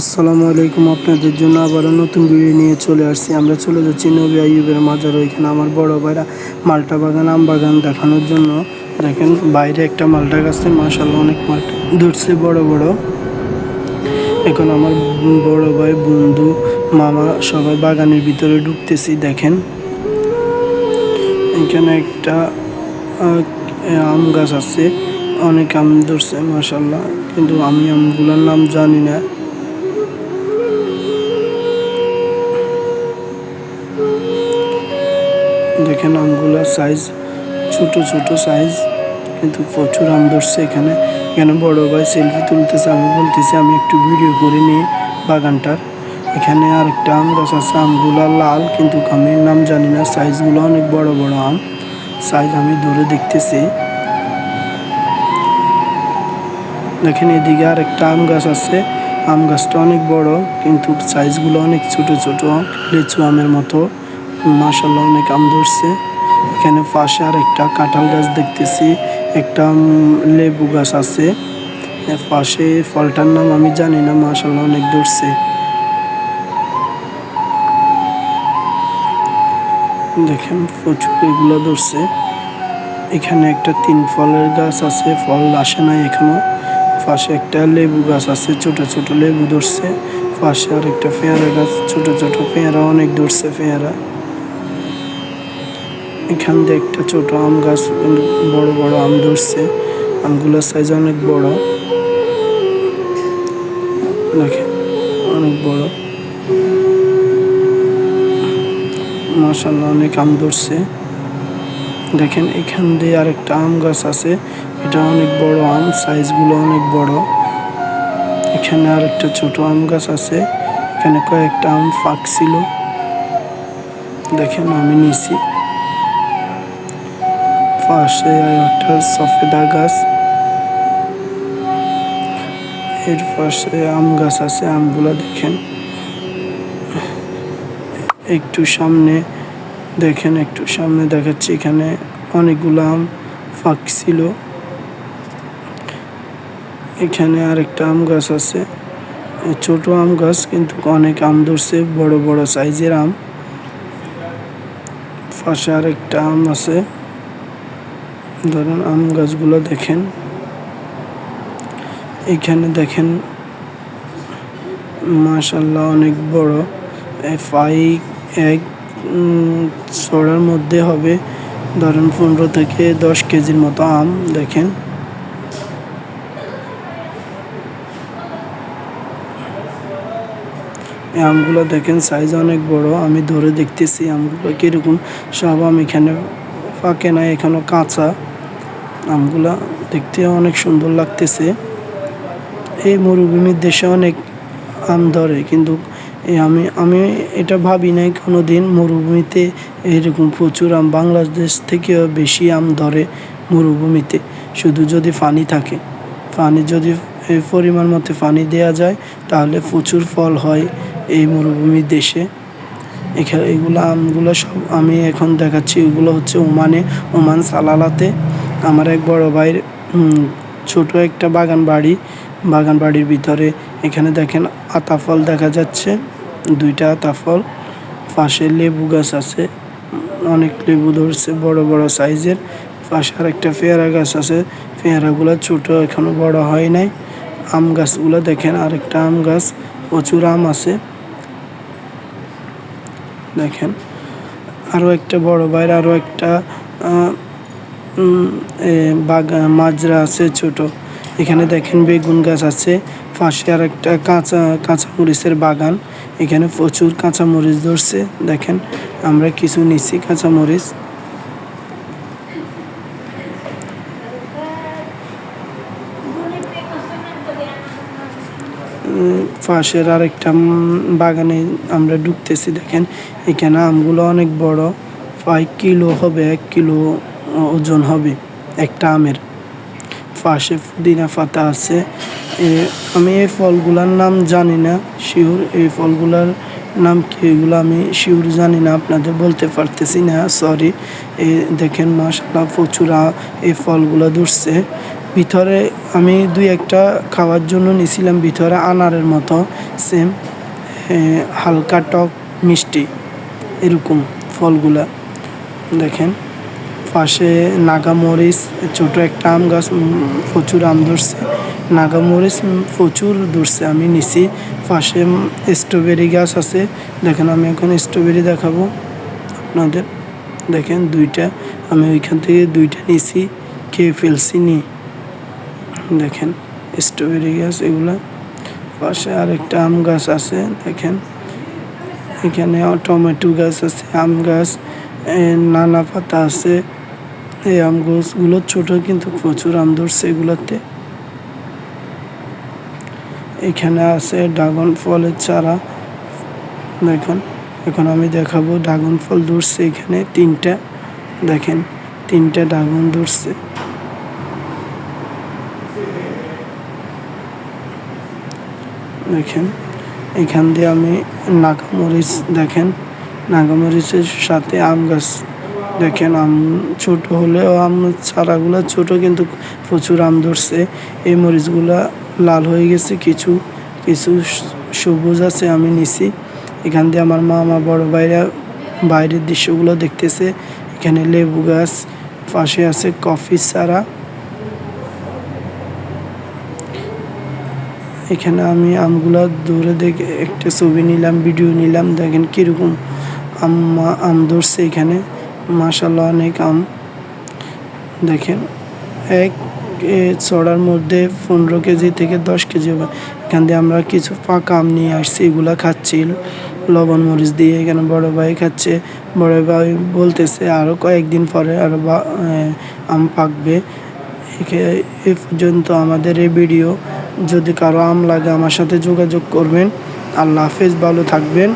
আসসালামু আলাইকুম, আপনাদের জন্য আবারও নতুন ভিডিও নিয়ে চলে আসছি। আমরা চলে যাচ্ছি নবী আইয়ুবের মাজার, ওইখানে আমার বড় ভাইরা মালটা বাগান, আম বাগান দেখানোর জন্য। দেখেন, বাইরে একটা মালটা গাছে মাসাল্লাহ অনেক মালটা ধরছে বড় বড়। এখন আমার বড় ভাই, বন্ধু, মামা সবাই বাগানের ভিতরে ঢুকতেছি, দেখেন। এখানে একটা আম গাছ আছে, অনেক আম ধরছে মাসাল্লাহ কিন্তু আমি আমগুলোর নাম জানি না। দেখেন আমগুলোর সাইজ ছোট ছোট সাইজ কিন্তু প্রচুর আম ধরছে এখানে। এখানে বড় ভাই সেলফি তুলতেছে, আমি বলতেছি, আমি একটু ভিডিও করে নিই বাগানটার। এখানে আর একটা আম গাছ আছে আমগুলো লাল, কিন্তু আমি নাম জানি না সাইজগুলো অনেক বড় বড় আম। সাইজ আমি ধরে দেখতেছি। দেখেন এদিকে আর একটা আম গাছ আছে। আম গাছটা অনেক বড়, কিন্তু সাইজগুলো অনেক ছোট ছোট, লিচু আমের মতো। মাসাল্লাহ অনেক আম ধরছে। এখানে পাশে আর একটা কাঁঠাল গাছ দেখতেছি, একটা লেবু গাছ আছে। পাশে ফলটার নাম আমি জানি না মাসাল্লাহ অনেক ধরছে। দেখেন, প্রচুর এগুলো ধরছে। এখানে একটা তিন ফলের গাছ আছে, ফল আসে নাই এখনও। পাশে একটা লেবু গাছ আছে, ছোট ছোট লেবু ধরছে। পাশে আর একটা পেয়ারা গাছ, ছোট ছোট পেয়ারা, অনেক ধরছে পেয়ারা। এখান দিয়ে একটা ছোট আম গাছ, বড় বড় আম ধরছে। আমগুলোর সাইজ অনেক বড়। দেখেন, অনেক বড়। মাসাল্লাহ অনেক আম ধরছে। দেখেন, এখান দিয়ে আরেকটা আম গাছ আছে। এটা অনেক বড় আম সাইজগুলো অনেক বড়। এখানে আরেকটা ছোট আম গাছ আছে। এখানে কয়েকটা আম ফাঁক ছিল। দেখেন, আমি নিছি। পাশে একটা সফেদা গাছ। এর পাশে আম গাছ আছে, আমগুলো দেখেন। একটু সামনে দেখেন, একটু সামনে দেখাচ্ছি, এখানে অনেকগুলো আম ফাঁক ছিল। এখানে আরেকটা আম গাছ আছে। ছোট আম গাছ, কিন্তু অনেক আম ধরছে, বড় বড় সাইজের আম। পাশে আরেকটা আম আছে। ধরেন আম গাছগুলো দেখেন, এখানে দেখেন মাশাল্লাহ অনেক বড় ফাই এক, ছড়ার মধ্যে হবে ধরেন পনেরো থেকে দশ কেজির মতো আম, দেখেন। এই আমগুলো দেখেন সাইজ অনেক বড়, আমি ধরে দেখতেছি আমগুলো কীরকম, সব আম এখানে পাকে না এখনও কাঁচা। আমগুলা দেখতে অনেক সুন্দর লাগতেছে। এই মরুভূমির দেশে অনেক আম ধরে, কিন্তু আমি আমি এটা ভাবি নাই কোনো দিন মরুভূমিতে এরকম প্রচুর আম, বাংলাদেশ থেকেও বেশি আম ধরে মরুভূমিতে। শুধু যদি পানি থাকে, পানি যদি এই পরিমাণ মতো পানি দেওয়া যায়, তাহলে প্রচুর ফল হয় এই মরুভূমির দেশে। এখানে এগুলো আমগুলো সব আমি এখন দেখাচ্ছি, এগুলো হচ্ছে ওমানে, ওমান সালালাতে। আমার এক বড় ভাইয়ের ছোট একটা বাগান বাড়ি। বাগান বাড়ির ভিতরে এখানে দেখেন আতা ফল দেখা যাচ্ছে, দুইটা আতা ফল। পাশে লেবু গাছ আছে, অনেক লেবু ধরছে বড় বড় সাইজের। পাশে আর একটা পেয়ারা গাছ আছে, পেয়ারাগুলো ছোট, এখনও বড় হয় নাই। আম গাছগুলো দেখেন, আরেকটা আম গাছ, প্রচুর আম আছে। দেখেন আরও একটা বড় বাইরে আরও একটা মাজরা আছে ছোট। এখানে দেখেন বেগুন গাছ আছে। পাশে আর একটা কাঁচা কাঁচামরিচের বাগান। এখানে প্রচুর কাঁচামরিচ ধরছে, দেখেন। আমরা কিছু নিচ্ছি কাঁচামরিচ পাশের আরেকটা বাগানে আমরা ঢুকতেছি, দেখেন। এখানে আমগুলো অনেক বড়। প্রায় কিলো হবে, এক কিলো ওজন হবে একটা আমের। পাশে পুদিনা পাতা আছে। আমি এই ফলগুলার নাম জানি না শিওর এই ফলগুলার নাম কি এগুলো আমি শিওর জানি না, আপনাদের বলতে পারতেছি না সরি এ, দেখেন মাসাল্লাহ প্রচুর এই ফলগুলো ধরছে। ভিতরে আমি দুই একটা খাওয়ার জন্য নিছিলাম, ভিতরে আনারের মতো সেম হালকা টক মিষ্টি, এরকম ফলগুলা। দেখেন। পাশে নাগামরিচ, ছোট একটা আম গাছ প্রচুর আম ধরছে। নাগামরিচ প্রচুর ধরছে, আমি নিছি। পাশে স্ট্রবেরি গাছ আছে। দেখেন, আমি এখন স্ট্রবেরি দেখাবো আপনাদের। দেখেন, দুইটা, আমি ওইখান থেকে দুইটা নিছি খেয়ে ফেলছি নি। দেখেন স্ট্রবেরি গাছ, এগুলা। পাশে আরেকটা আম গাছ আছে, দেখেন। এখানে টমেটো গাছ আছে, আম গাছ নানা পাতা আছে। এই আম গাছগুলো ছোট কিন্তু প্রচুর আম ধরছে এগুলোতে। এখানে আছে ড্রাগন ফলের চারা। দেখুন, এখন আমি দেখাবো ড্রাগন ফল ধরছে এখানে তিনটা। দেখেন, তিনটা ড্রাগন ধরছে। দেখেন, এখান দিয়ে আমি নাগামরিচ দেখেন নাগামরিচের সাথে আম গাছ দেখেন আম ছোট হলেও আম চারাগুলো ছোট, কিন্তু প্রচুর আম ধরছে। এই মরিচগুলা লাল হয়ে গেছে, কিছু কিছু সবুজ আছে আমি নিছি। এখান দিয়ে আমার মা, আমার বড় ভাইরা বাইরের দৃশ্যগুলো দেখতেছে। এখানে লেবু গাছ, পাশে আছে কফি চারা। এখানে আমি আমগুলা দূরে দেখে একটা ছবি নিলাম, ভিডিও নিলাম। দেখেন কীরকম আম আম ধরছে এখানে। মাশাল্লাহ অনেক আম। দেখেন, এক ছড়ার মধ্যে পনেরো কেজি থেকে দশ কেজি হবে। এখান দিয়ে আমরা কিছু পাকা আম নিয়ে আসছি, এগুলা খাচ্ছি। লবণ মরিচ দিয়ে এখানে বড় ভাই খাচ্ছে। বড় ভাই বলতেছে আরও কয়েকদিন পরে আরও আম পাকবে। এ পর্যন্ত আমাদের এই ভিডিও, যদি কারও আম লাগে আমার সাথে যোগাযোগ করবেন। আল্লাহ হাফেজ, ভালো থাকবেন।